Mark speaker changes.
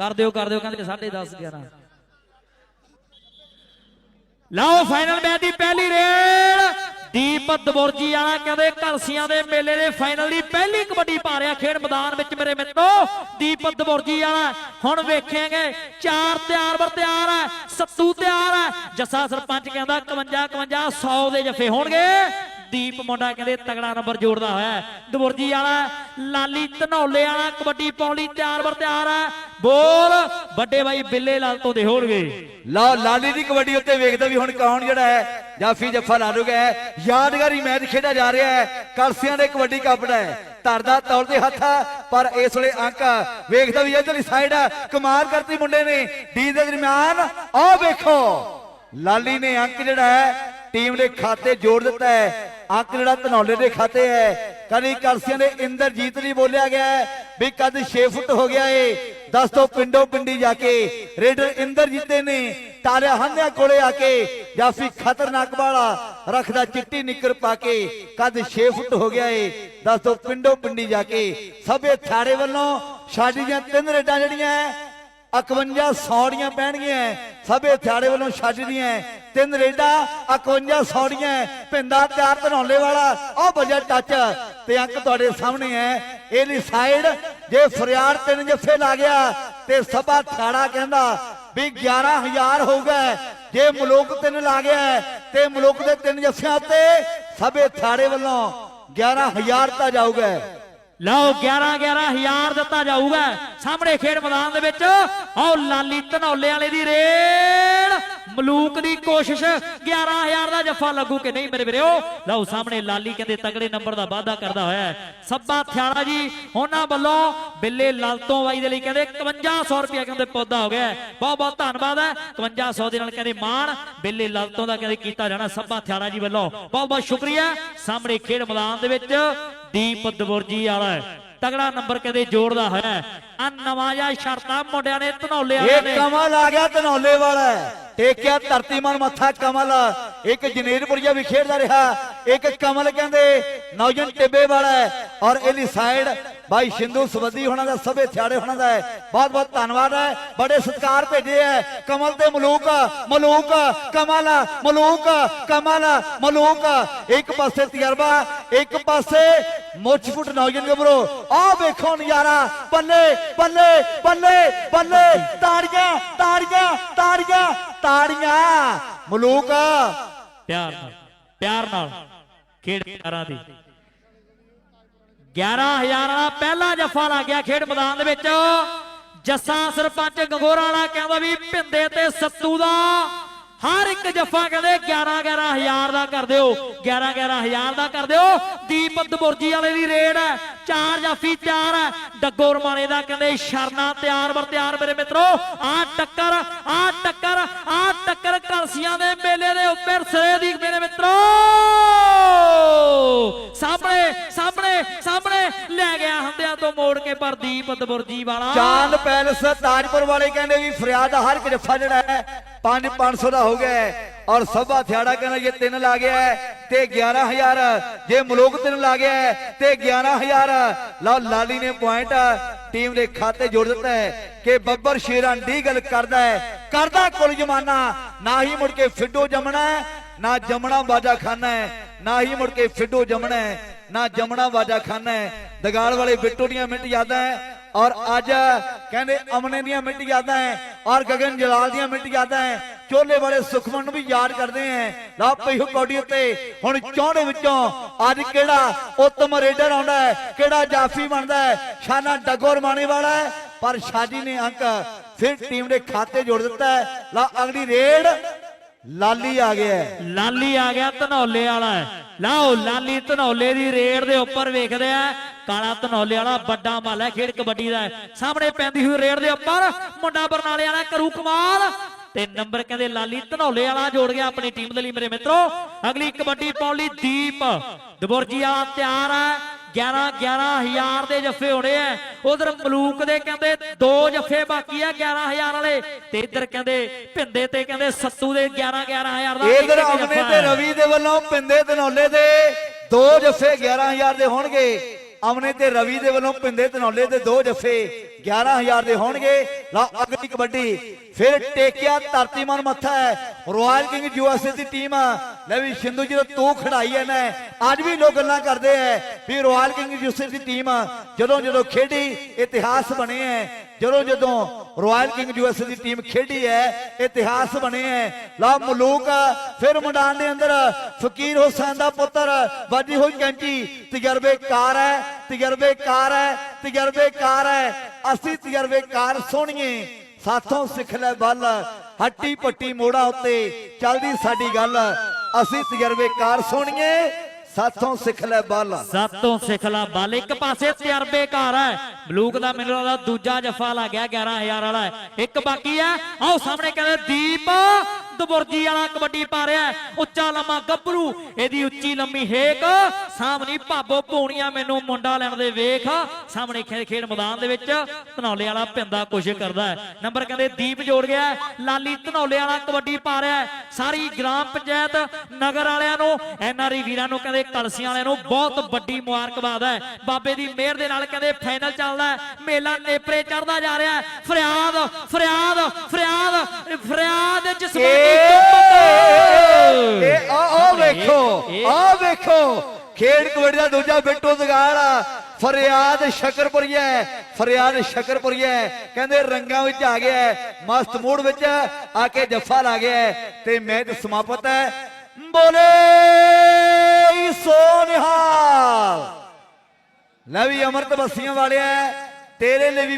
Speaker 1: ਕਰ ਦਿਓ ਕਰ ਦਿਓ, ਕਹਿੰਦੇ 10:30 11 ਲਓ ਫਾਈਨਲ ਮੈਚ ਦੀ ਪਹਿਲੀ ਰੇਡ ਦੀਪ ਦਬੁਰਜੀ ਵਾਲਾ ਕਹਿੰਦੇ ਕਲਸੀਆਂ ਦੇ ਮੇਲੇ ਦੇ ਫਾਈਨਲ ਦੀ ਪਹਿਲੀ ਕਬੱਡੀ ਪਾ ਰਿਹਾ ਖੇਡ ਮੈਦਾਨ ਵਿੱਚ ਮੇਰੇ ਮਿੱਤਰੋ। ਦੀਪ ਦਬੁਰਜੀ ਵਾਲਾ, ਹੁਣ ਵੇਖਾਂਗੇ, ਚਾਰ ਤਿਆਰ ਵਰ ਤਿਆਰ ਹੈ, ਸੱਤੂ ਤਿਆਰ ਹੈ। ਜੱਸਾ ਸਰਪੰਚ ਕਹਿੰਦਾ 51 51 100 ਦੇ ਜਫੇ ਹੋਣਗੇ। ਦੀਪ ਮੁੰਡਾ ਕਹਿੰਦੇ ਤਗੜਾ ਨੰਬਰ ਜੋੜਦਾ ਹੋਇਆ ਹੈ। ਦਬੁਰਜੀ ਵਾਲਾ ਲਾਲੀ ਧਨੌਲੇ ਵਾਲਾ ਕਬੱਡੀ ਪਾਉਣ ਲਈ ਤਿਆਰ ਬਰ ਤਿਆਰ ਹੈ ਬੋਲ ਵੱਡੇ ਬਾਈ ਬਿੱਲੇ ਲਾਲ ਤੋਂ ਦੇ ਹੋਣਗੇ।
Speaker 2: ਲਓ ਲਾਲੀ ਦੀ ਕਬੱਡੀ ਉੱਤੇ ਵੇਖਦਾ ਵੀ ਹੁਣ ਕੌਣ ਜਿਹੜਾ ਹੈ ਜਾਫੀ ਜੱਫਾ ਲਾਲੂਗਾ ਹੈ। ਯਾਦਗਾਰੀ ਮੈਚ ਖੇਡਿਆ ਜਾ ਰਿਹਾ ਹੈ। ਕਲਸੀਆਂ ਦੇ ਕਬੱਡੀ ਕੱਪ ਦਾ ਹੈ। ਧਰਦਾ ਤੌਰ ਤੇ ਹੱਥ ਆ, ਪਰ ਇਸ ਵੇਲੇ ਅੰਕ ਵੇਖਦਾ ਵੀ ਇਧਰਲੀ ਸਾਈਡ ਕਮਾਲ ਕਰਤੀ ਮੁੰਡੇ ਨੇ ਡੀ ਦੇ ਦਰਮਿਆਨ। ਆਹ ਵੇਖੋ ਲਾਲੀ ਨੇ ਅੰਕ ਜਿਹੜਾ ਹੈ ਟੀਮ ਦੇ ਖਾਤੇ ਜੋੜ ਦਿੱਤਾ ਹੈ। ਅੰਕ ਜਿਹੜਾ ਧਨੌਲੇ ਦੇ ਖਾਤੇ ਹੈ? ਕਦੀ ਕਲਸੀਆਂ ਦੇ ਇੰਦਰਜੀਤ ਲਈ ਬੋਲਿਆ ਗਿਆ ਵੀ ਕਦ 6 ਫੁੱਟ ਹੋ ਗਿਆ ਏ। ਦੱਸ ਤੋਂ ਪਿੰਡੋਂ ਪਿੰਡੀ ਜਾ ਕੇ। ਰੇਡਰ ਇੰਦਰਜੀਤ ਨੇ ਤਾਰਿਆ ਹੰਨਿਆ ਕੋਲੇ ਆ ਕੇ ਜਾਫੀ ਖਤਰਨਾਕ ਵਾਲਾ ਰੱਖਦਾ ਚਿੱਟੀ ਨਿੱਕਰ ਪਾ ਕੇ ਕਦ 6 ਫੁੱਟ ਹੋ ਗਿਆ ਏ। ਦੱਸ ਤੋਂ ਪਿੰਡੋਂ ਪਿੰਡੀ ਜਾ ਕੇ। ਸਭੇ ਥਾੜੇ ਵੱਲੋਂ ਸਾਡੀ ਦੀਆਂ ਤਿੰਨ ਰੇਡਾਂ ਜਿਹੜੀਆਂ 51 ਸੌੜੀਆਂ ਪੈਣਗੀਆਂ, ਸਭੇ ਥਿਆੜੇ ਵੱਲੋਂ ਛੱਡਦੀਆਂ ਤਿੰਨ ਰੇਡਾਂ 51 ਸੌੜੀਆਂ ਪਿੰਦਾ ਤਿਆਰ ਧਨੌਲੇ ਵਾਲਾ, ਉਹ ਵੱਜਾ ਟੱਚ ਤੇ ਅੰਕ ਤੁਹਾਡੇ ਸਾਹਮਣੇ ਹੈ। ਇਹਦੀ ਸਾਈਡ ਜੇ ਫਰਿਆੜ ਤਿੰਨ ਜੱਫੇ ਲਾ ਗਿਆ ਤੇ ਸਭਾ ਥਿਆੜਾ ਕਹਿੰਦਾ ਵੀ 11000 ਹੋਊਗਾ ਜੇ ਮਲੂਕ ਤਿੰਨ ਲਾ ਗਿਆ ਤੇ ਮਲੂਕ ਦੇ ਤਿੰਨ ਜੱਫਿਆਂ ਤੇ ਸਭੇ ਥਾੜੇ ਵੱਲੋਂ 11000 ਤਾਂ ਜਾਊਗਾ।
Speaker 1: ਲਓ 11 11000 ਦਿੱਤਾ ਜਾਊਗਾ। ਸਾਹਮਣੇ ਖੇਡ ਮੈਦਾਨ ਦੇ ਵਿੱਚ। ਆਓ, ਲਾਲੀ ਧਨੌਲੇ ਵਾਲੇ ਦੀ ਰੇਡ। ਮਲੂਕ ਦੀ ਕੋਸ਼ਿਸ਼। 11000 ਦਾ ਜੱਫਾ ਲੱਗੂ ਕਿ ਨਹੀਂ ਮੇਰੇ ਵੀਰੋ? ਲਓ, ਸਾਹਮਣੇ ਲਾਲੀ ਕਹਿੰਦੇ ਤਗੜੇ ਨੰਬਰ ਦਾ ਵਾਅਦਾ ਕਰਦਾ ਹੋਇਆ ਸੱਬਾ ਥਿਆੜਾ ਜੀ, ਉਹਨਾਂ ਵੱਲੋਂ ਬਿੱਲੇ ਲਾਲਤੋਂ ਬਾਈ ਦੇ ਲਈ ਕਹਿੰਦੇ 5100 ਰੁਪਏ ਕਹਿੰਦੇ ਪੌਦਾ ਹੋ ਗਿਆ ਬਹੁਤ ਬਹੁਤ ਧੰਨਵਾਦ ਹੈ। 5100 ਦੇ ਨਾਲ ਕਹਿੰਦੇ ਮਾਣ, ਬਿੱਲੇ ਲਾਲਤੋਂ ਦਾ ਕਹਿੰਦੇ ਕੀਤਾ ਜਾਣਾ ਸੱਬਾ ਥਿਆੜਾ ਜੀ ਵੱਲੋਂ। ਬਹੁਤ ਬਹੁਤ ਸ਼ੁਕਰੀਆ। ਸਾਹਮਣੇ ਖੇਡ ਮੈਦਾਨ ਦੇ ਵਿੱਚ ਦੀਪ ਦਬੁਰਜੀ ਵਾਲਾ ਹੈ। ਤਗੜਾ ਨੰਬਰ ਕਹਿੰਦੇ ਜੋੜਦਾ ਹੋਇਆ ਆ ਨਵਾਂ ਜਿਹਾ ਸ਼ਰਤਾਂ ਮੁੰਡਿਆਂ ਨੇ ਧਨੌਲੇ
Speaker 2: ਇਹ
Speaker 1: ਨੇ।
Speaker 2: ਕਮਲ ਆ ਗਿਆ ਧਨੌਲੇ ਵਾਲਾ ਟੇਕਿਆ ਧਰਤੀ ਮਨ ਮੱਥਾ ਕਮਲ। ਇੱਕ ਜਨੇਰਪੁਰੀਆ ਵੀ ਖੇਡਦਾ ਰਿਹਾ। ਇੱਕ ਕਮਲ ਕਹਿੰਦੇ ਨੌਜਨ ਟਿੱਬੇ ਵਾਲਾ ਹੈ। ਔਰ ਇਹਦੀ ਸਾਈਡ ਬਾਈ ਸ਼ਿੰਦੂ ਸਵੱਦੀ ਹੋਣਾ ਦਾ ਸਭੇ ਥਿਆੜੇ ਹੋਣਾ ਦਾ ਹੈ। ਬਹੁਤ ਬਹੁਤ ਧੰਨਵਾਦ ਹੈ। ਬੜੇ ਸਤਿਕਾਰ ਭੇਜੇ ਹੈ। ਕਮਲ ਤੇ ਮਲੂਕ ਮਲੂਕ ਕਮਲ ਮਲੂਕ ਕਮਲ ਮਲੂਕ। ਇੱਕ ਪਾਸੇ ਤਜਰਬਾ ਇੱਕ ਪਾਸੇ ਮੁੱਛ ਫੁੱਟ ਨੌਜਨ ਗੱਭਰੂ ਆਹ ਵੇਖੋ ਨਜ਼ਾਰਾ। ਬੱਲੇ ਬੱਲੇ ਬੱਲੇ ਬੱਲੇ। ਤਾੜੀਆਂ ਤਾੜੀਆਂ ਤਾੜੀਆਂ ਤਾੜੀਆਂ। ਮਲੂਕ।
Speaker 1: ਪਿਆਰ ਨਾਲ ਪਿਆਰ ਨਾਲ। ਖੇਡ ਕਰਾਂ ਦੀ। 11000 ਵਾਲਾ ਪਹਿਲਾ ਜੱਫਾ ਲੱਗ ਗਿਆ ਖੇਡ ਮੈਦਾਨ ਦੇ ਵਿੱਚ। ਜੱਸਾ ਸਰਪੰਚ ਗੰਗੋਰਾ ਵਾਲਾ ਕਹਿੰਦਾ ਵੀ ਭਿੰਦੇ ਤੇ ਸੱਤੂ ਦਾ ਹਰ ਇੱਕ ਜੱਫਾ ਕਹਿੰਦੇ 11 11000 ਦਾ ਕਰ ਦਿਓ 11 11000 ਦਾ ਕਰ ਦਿਓ। ਦੀਪ ਦਬੁਰਜੀ ਵਾਲੇ ਦੀ ਰੇਡ ਹੈ, ਚਾਰ ਜਾਫੀ ਤਿਆਰ ਹੈ। ਡੱਗੋ ਰਮਾਣੇ ਦਾ ਕਹਿੰਦੇ ਸ਼ਰਨਾ ਤਿਆਰ ਬਰ ਤਿਆਰ ਮੇਰੇ ਮਿੱਤਰੋ। ਆ ਟੱਕਰ ਆ ਟੱਕਰ ਆ ਟੱਕਰ ਕਲਸੀਆਂ ਦੇ ਮੇਲੇ ਦੇ ਉੱਪਰ ਸਿਰੇ ਦੀ ਮੇਰੇ ਮਿੱਤਰੋ। ਸਾਹਮਣੇ ਸਾਹਮਣੇ ਸਾਹਮਣੇ ਲੈ ਗਿਆ ਹੰਦਿਆਂ ਤੋਂ ਮੋੜ ਕੇ ਪਰ ਦੀਪ ਦਬੁਰਜੀ ਵਾਲਾ।
Speaker 2: ਚਾਂਦ ਪੈਲਸ ਤਾਜਪੁਰ ਵਾਲੇ ਕਹਿੰਦੇ ਵੀ ਫਰਿਆਦ ਦਾ ਹਰ ਇੱਕ ਜੱਫਾ ਜਿਹੜਾ ਹੈ 5 500 ਦਾ ਹੋ ਗਿਆ ਔਰ ਸਭਾ ਥਿਆੜਾ ਕਹਿੰਦਾ ਜੇ ਤਿੰਨ ਲਾ ਗਿਆ ਹੈ ਤੇ 11000 ਜੇ ਮਲੋਕ ਤਿੰਨ ਲਾ ਗਿਆ ਤੇ 11000 ਲਓ ਲਾਲੀ ਨੇ ਪੁਆਇੰਟ ਟੀਮ ਦੇ ਖਾਤੇ ਜੋੜ ਦਿੱਤਾ ਹੈ ਕਿ ਬੱਬਰ ਸ਼ੇਰਾਂ ਦੀ ਗੱਲ ਕਰਦਾ ਹੈ। ਕਰਦਾ ਕੁਲ ਜਮਾਨਾ, ਨਾ ਹੀ ਮੁੜ ਕੇ ਫਿੱਡੋ ਜਮਣਾ ਨਾ ਜਮਣਾ ਬਾਜਾ ਖਾਨਾ ਹੈ, ਨਾ ਹੀ ਮੁੜ ਕੇ ਫਿੱਡੋ ਜਮਣਾ ਨਾ ਜਮਣਾ ਬਾਜਾ ਖਾਨਾ ਹੈ। ਦਗਾਲ ਵਾਲੇ ਬਿੱਟੂ ਦੀਆਂ ਮਿੰਟ ਯਾਦਾਂ ਹੈ। ਔਰ ਅੱਜ ਕਹਿੰਦੇ ਅਮਨੇ ਦੀਆਂ ਮਿੰਟ ਯਾਦਾਂ ਹੈ ਔਰ ਗਗਨ ਜਲਾਲ ਦੀਆਂ ਮਿੰਟ ਯਾਦਾਂ ਹੈ ਚੋਲੇ ਵਾਲੇ ਸੁਖਮਨ ਨੂੰ ਵੀ ਯਾਦ ਕਰਦੇ ਹੈ ਲਾ ਪਈਓ ਕੌਡੀ ਉੱਤੇ, ਹੁਣ ਚੌੜੇ ਵਿੱਚੋਂ ਅੱਜ ਕਿਹੜਾ ਉੱਤਮ ਰੇਡਰ ਆਉਂਦਾ ਹੈ ਕਿਹੜਾ ਜਾਫੀ ਬਣਦਾ ਹੈ ਸ਼ਾਨਾ ਡਗੋਰ ਮਾਣੇ ਵਾਲਾ ਹੈ ਪਰ ਸ਼ਾਦੀ ਨੇ ਅੰਕ ਫਿਰ ਟੀਮ ਦੇ ਖਾਤੇ ਜੋੜ ਦਿੱਤਾ ਹੈ ਲਾ ਅਗਲੀ ਰੇਡ, ਲਾਲੀ ਆ ਗਿਆ ਹੈ
Speaker 1: ਲਾਲੀ ਆ ਗਿਆ, ਧਨੌਲੇ ਵਾਲਾ ਲਾਓ, ਲਾਲੀ ਧਨੌਲੇ ਦੀ ਰੇਡ ਦੇ ਉੱਪਰ ਵੇਖਦੇ ਆ। ਕਾਲਾ ਧਨੌਲੇ ਵਾਲਾ ਵੱਡਾ ਮੱਲ ਹੈ ਖੇਡ ਕਬੱਡੀ ਦਾ। ਸਾਹਮਣੇ ਪੈਂਦੀ ਹੋਈ ਰੇਡ ਦੇ ਉੱਪਰ ਮੁੰਡਾ ਬਰਨਾਲੇ ਵਾਲਾ ਕਰੂ ਕਮਾਲ। ਤੇ ਨੰਬਰ ਕਹਿੰਦੇ ਲਾਲੀ ਧਨੌਲੇ ਵਾਲਾ ਜੋੜ ਗਿਆ ਆਪਣੀ ਟੀਮ ਦੇ ਲਈ ਮੇਰੇ ਮਿੱਤਰੋ। ਅਗਲੀ ਕਬੱਡੀ ਪਾਉਣ ਲਈ ਦੀਪ ਦਬੁਰਜੀ ਵਾਲਾ ਤਿਆਰ ਹੈ। 11 11000 ਦੇ ਜੱਫੇ ਹੋਣੇ ਆ ਉਧਰ ਮਲੂਕ ਦੇ ਕਹਿੰਦੇ ਦੋ ਜੱਫੇ ਬਾਕੀ ਆ 11000 ਵਾਲੇ। ਤੇ ਇੱਧਰ ਕਹਿੰਦੇ ਭਿੰਦੇ ਤੇ ਕਹਿੰਦੇ ਸੱਤੂ ਦੇ 11 11000 ਦਾ
Speaker 2: ਇਧਰ ਅਮਨੇ ਤੇ। ਰਵੀ ਦੇ ਵੱਲੋਂ ਪਿੰਦੇ ਧਨੌਲੇ ਦੇ ਦੋ ਜੱਫੇ 11000 ਦੇ ਹੋਣਗੇ। ਅਮਨੇ ਤੇ ਰਵੀ ਦੇ ਵੱਲੋਂ ਪਿੰਦੇ ਧਨੌਲੇ ਦੇ ਦੋ ਜੱਫੇ 11000 ਦੇ ਹੋਣਗੇ। ਲਓ ਅਗਲੀ ਕਬੱਡੀ। ਫਿਰ ਟੇਕਿਆ ਧਰਤੀ ਮਨ ਮੱਥਾ ਹੈ। ਰਾਇਲ ਕਿੰਗ ਯੂਐਸਏ ਦੀ ਟੀਮ ਲੈ ਵੀ ਸਿੰਧੂ ਜੀ ਤੂੰ ਖੜਾਈ ਐ ਨਾ ਅੱਜ ਵੀ ਲੋਕ ਗੱਲਾਂ ਕਰਦੇ ਐ ਵੀ ਰਾਇਲ ਕਿੰਗ ਯੂਐਸਏ ਦੀ ਟੀਮ ਜਦੋਂ ਜਦੋਂ ਖੇਡੀ, ਇਤਿਹਾਸ ਬਣੇ ਐ। ਜਦੋਂ ਜਦੋਂ ਰਾਇਲ ਕਿੰਗ ਯੂਐਸਏ ਦੀ ਟੀਮ ਖੇਡੀ ਐ ਇਤਿਹਾਸ ਬਣੇ ਐ ਲਾ ਮਲੂਕ, ਫਿਰ ਮੈਦਾਨ ਦੇ ਅੰਦਰ ਫਕੀਰ ਹੁਸੈਨ ਦਾ ਪੁੱਤਰ ਵੱਜੀ ਹੋਈ ਕੈਂਚੀ ਤਜਰਬੇਕਾਰ ਹੈ ਤਜਰਬੇਕਾਰ ਹੈ ਤਜਰਬੇਕਾਰ ਹੈ। ਅਸੀਂ ਤਜਰਬੇਕਾਰ ਸੋਹਣੀਏ, ਸਾਥੋਂ ਸਿੱਖ ਲੈ ਬੱਲ ਹੱਟੀ ਪੱਟੀ ਮੋੜਾ ਉੱਤੇ ਚੱਲਦੀ ਸਾਡੀ ਗੱਲ। ਅਸੀਂ ਤਜਰਬੇਕਾਰ ਸੋਹਣੀਏ ਸਾਥੋਂ ਸਿੱਖ ਲੈ ਬੱਲ।
Speaker 1: ਸਾਤੋਂ ਸਿੱਖ ਲਾ ਬਲ। ਇੱਕ ਪਾਸੇ ਤਜਰਬੇਕਾਰ ਹੈ। ਮਲੂਕ ਦਾ ਮੈਨੂੰ ਲੱਗਦਾ ਦੂਜਾ ਜਫਾ ਲੱਗ ਗਿਆ 11000 ਵਾਲਾ ਹੈ। ਇੱਕ ਬਾਕੀ ਹੈ। ਆਓ ਸਾਹਮਣੇ ਕਹਿੰਦੇ ਦੀਪ ਦਬੁਰਜੀ ਵਾਲਾ ਕਬੱਡੀ ਪਾ ਰਿਹਾ ਹੈ। ਉੱਚਾ ਲੰਮਾ ਗੱਭਰੂ, ਇਹਦੀ ਉੱਚੀ ਲੰਮੀ ਹੇਕ। ਸਾਹਮਣੀ ਭਾਬੋ ਪੂਣੀਆਂ ਮੈਨੂੰ ਮੁੰਡਾ ਲੈਣ ਦੇ ਵੇਖ। ਸਾਹਮਣੇ ਖੇਡ ਖੇਡ ਮੈਦਾਨ ਦੇ ਵਿੱਚ ਧਨੌਲੇ ਵਾਲਾ ਪਿੰਦਾ ਕੋਸ਼ਿਸ਼ ਕਰਦਾ ਹੈ। ਨੰਬਰ ਕਹਿੰਦੇ ਦੀਪ ਜੋੜ ਗਿਆ। ਲਾਲੀ ਧਨੌਲੇ ਵਾਲਾ ਕਬੱਡੀ ਪਾ ਰਿਹਾ। ਸਾਰੀ ਗ੍ਰਾਮ ਪੰਚਾਇਤ ਨਗਰ ਵਾਲਿਆਂ ਨੂੰ ਐਨਆਰਈ ਵੀਰਾਂ ਨੂੰ ਕਹਿੰਦੇ ਕਲਸੀਆਂ ਵਾਲਿਆਂ ਨੂੰ ਬਹੁਤ ਵੱਡੀ ਮੁਬਾਰਕਬਾਦ ਹੈ। ਬਾਬੇ ਦੀ ਮਿਹਰ ਦੇ ਨਾਲ ਕਹਿੰਦੇ ਫਾਈਨਲ ਚੱਲਦਾ ਮੇਲਾ ਨੇਪਰੇ ਚੜਦਾ ਜਾ ਰਿਹਾ ਫਰਿਆਦ ਫਰਿਆਦ ਫਰਿਆਦ ਫਰਿਆਦ ਜਸਮਾਨੀ ਚੁੰਬਕ
Speaker 2: ਇਹ ਆ ਆ ਵੇਖੋ
Speaker 1: ਇਹ-
Speaker 2: ਆ ਵੇਖੋ। ਖੇਡ ਕਬੱਡੀ ਦਾ ਦੂਜਾ ਬਿੱਟੂ ਦਗਾਲ ਆ। ਫਰਿਆਦ ਸ਼ਕਰਪੁਰੀਆ ਫਰਿਆਦ ਸ਼ਕਰਪੁਰੀਆ ਕਹਿੰਦੇ ਰੰਗਾਂ ਵਿੱਚ ਆ ਗਿਆ ਮਸਤ ਮੂਡ ਵਿੱਚ ਆ ਕੇ ਜੱਫਾ ਲਾ ਗਿਆ ਹੈ ਤੇ ਮੈਚ ਸਮਾਪਤ ਹੈ। ਬੋਲੇ ਸੋਨਿਹਾਲ ਲੈ ਵੀ ਅਮਰਤ ਬਸੀਆਂ ਵਾਲਿਆ ਤੇਰੇ ਲਈ ਵੀ